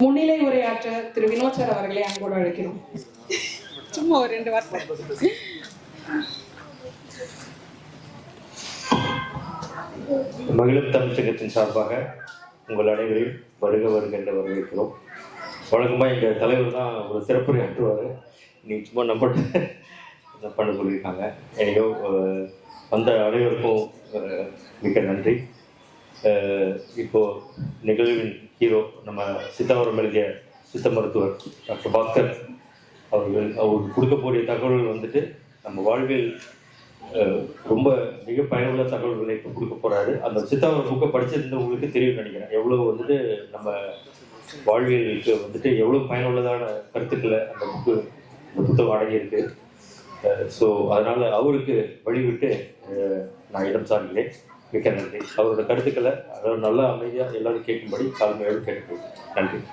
முன்னிலை உரையாற்ற திரு வினோத் சார் அவர்களை அன்போடு அழைக்கிறோம். சும்மா ஒரு ரெண்டு வார்த்தை. மகிழும் தமிழகத்தின் சார்பாக உங்கள் அனைவரையும் வருக வருக என்று வரவேற்கிறோம். வழக்கமாக எங்கள் தலைவர் தான் ஒரு சிறப்புரை ஆற்றுவார். நீ சும்மா நம்மகிட்ட இதை பண்ண சொல்லியிருக்காங்க. எனக்கோ அஹ், வந்த அனைவருக்கும் மிக்க நன்றி. இப்போ நிகழ்வின் ஹீரோ நம்ம சித்தாவரம் எழுதிய சித்த மருத்துவர் டாக்டர் பாஸ்கர் அவர்கள் அவருக்கு கொடுக்கக்கூடிய தகவல்கள் வந்துட்டு நம்ம வாழ்வில் ரொம்ப மிக பயனுள்ள தகவல்களை இப்போ கொடுக்க போறாரு. அந்த சித்தாவரம் புக்கை படிச்சிருந்தவங்களுக்கு தெரியும் நினைக்கிறேன். எவ்வளவு வந்துட்டு நம்ம வாழ்வியலுக்கு வந்துட்டு எவ்வளவு பயனுள்ளதான கருத்துக்களை அந்த புக்கு அந்த புத்தகம் அடங்கியிருக்கு. ஸோ அதனால அவருக்கு வழிவிட்டு நான் இடம் சார்கிறேன். மிக்க நன்றி. அவரோட கருத்துக்களை அதாவது நல்லா அமைதியாக எல்லாரும் கேட்கும்படி தாழ்மையோடு கேட்டுக்கொள்கிறேன். நன்றி.